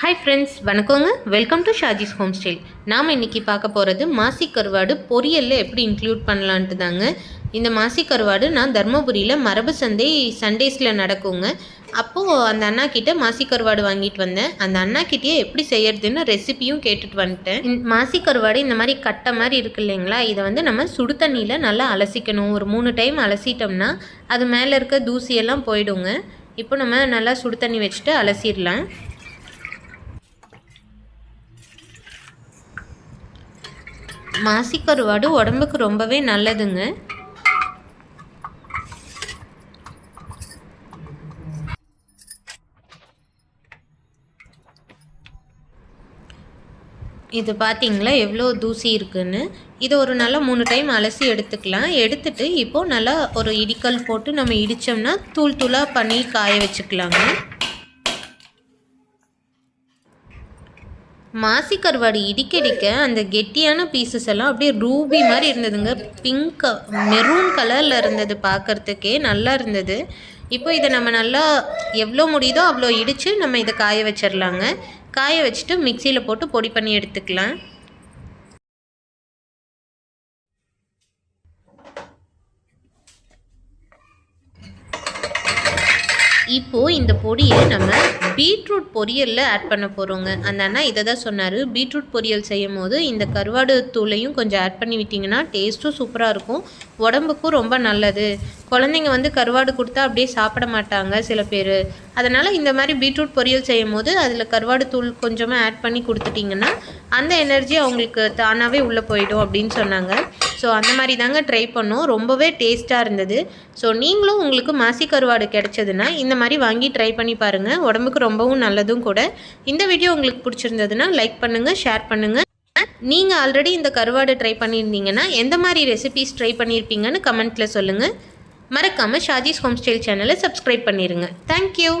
Hi friends வணக்கங்க. Welcome to Shaji's home style நாம் இன்றைக்கி பார்க்க போகிறது மாசி கருவாடு பொரியலில் எப்படி இன்க்ளூட் பண்ணலான்ட்டு தாங்க. இந்த மாசி கருவாடு நான் தர்மபுரியில் மரபு சந்தை சண்டேஸில் நடக்குங்க. அப்போது அந்த அண்ணா கிட்ட மாசி கருவாடு வாங்கிட்டு வந்தேன். அந்த அண்ணா கிட்டேயே எப்படி செய்யறதுன்னு ரெசிபியும் கேட்டுட்டு வந்துட்டேன். மாசி கருவாடு இந்த மாதிரி கட்டை மாதிரி இருக்கு இல்லைங்களா? இதை வந்து நம்ம சுடு தண்ணியில் நல்லா அலசிக்கணும். ஒரு மூணு டைம் அலசிட்டோம்னா அது மேலே இருக்க தூசியெல்லாம் போயிடுங்க. இப்போ நம்ம நல்லா சுடு தண்ணி வச்சுட்டு அலசிடலாம். மாசிக்கருவாடு உடம்புக்கு ரொம்பவே நல்லதுங்க. இது பார்த்தீங்களா எவ்வளோ தூசி இருக்குன்னு. இதை ஒரு நல்லா மூணு டைம் அலசி எடுத்துக்கலாம். எடுத்துட்டு இப்போது நல்லா ஒரு இடிக்கல் போட்டு நம்ம இடித்தோம்னா தூள் தூளாக பண்ணி காய வச்சுக்கலாங்க. மாசி கருவாடு இடிக்கடிக்க அந்த கெட்டியான பீசஸ் எல்லாம் அப்படியே ரூபி மாதிரி இருந்ததுங்க. பிங்க் மெரூன் கலரில் இருந்தது பார்க்குறதுக்கே நல்லா இருந்தது. இப்போ இதை நம்ம நல்லா எவ்வளோ முடியுதோ அவ்வளோ இடித்து நம்ம இதை காய வச்சிடலாங்க. காய வச்சுட்டு மிக்சியில் போட்டு பொடி பண்ணி எடுத்துக்கலாம். இப்போது இந்த பொடியை நம்ம பீட்ரூட் பொரியலில் ஆட் பண்ண போகிறோங்க அந்த அண்ணா இதை தான் சொன்னார். பீட்ரூட் பொரியல் செய்யும் போது இந்த கருவாடு தூளையும் கொஞ்சம் ஆட் பண்ணி விட்டிங்கன்னா டேஸ்ட்டும் சூப்பராக இருக்கும். உடம்புக்கும் ரொம்ப நல்லது. குழந்தைங்க வந்து கருவாடு கொடுத்தா அப்படியே சாப்பிட மாட்டாங்க சில பேர். அதனால் இந்த மாதிரி பீட்ரூட் பொரியல் செய்யும் போது அதில் கருவாடு தூள் கொஞ்சமாக ஆட் பண்ணி கொடுத்துட்டிங்கன்னா அந்த எனர்ஜி அவங்களுக்கு தானாகவே உள்ளே போயிடும் அப்படின்னு சொன்னாங்க. ஸோ அந்த மாதிரி தாங்க ட்ரை பண்ணோம். ரொம்பவே டேஸ்ட்டாக இருந்தது. ஸோ நீங்களும் உங்களுக்கு மாசி கருவாடு கிடச்சதுன்னா இந்த மாதிரி வாங்கி ட்ரை பண்ணி பாருங்கள் உடம்புக்கு ரொம்பவும் நல்லதும் கூட. இந்த வீடியோ உங்களுக்கு பிடிச்சிருந்ததுன்னா லைக் பண்ணுங்கள் ஷேர் பண்ணுங்கள் நீங்கள் ஆல்ரெடி இந்த கருவாடு ட்ரை பண்ணியிருந்தீங்கன்னா எந்த மாதிரி ரெசிபீஸ் ட்ரை பண்ணியிருப்பீங்கன்னு கமெண்ட்டில் சொல்லுங்கள் மறக்காமல் ஷாஜிஸ் ஹோம் ஸ்டைல் சேனலை சப்ஸ்கிரைப் பண்ணிடுங்க தேங்க்யூ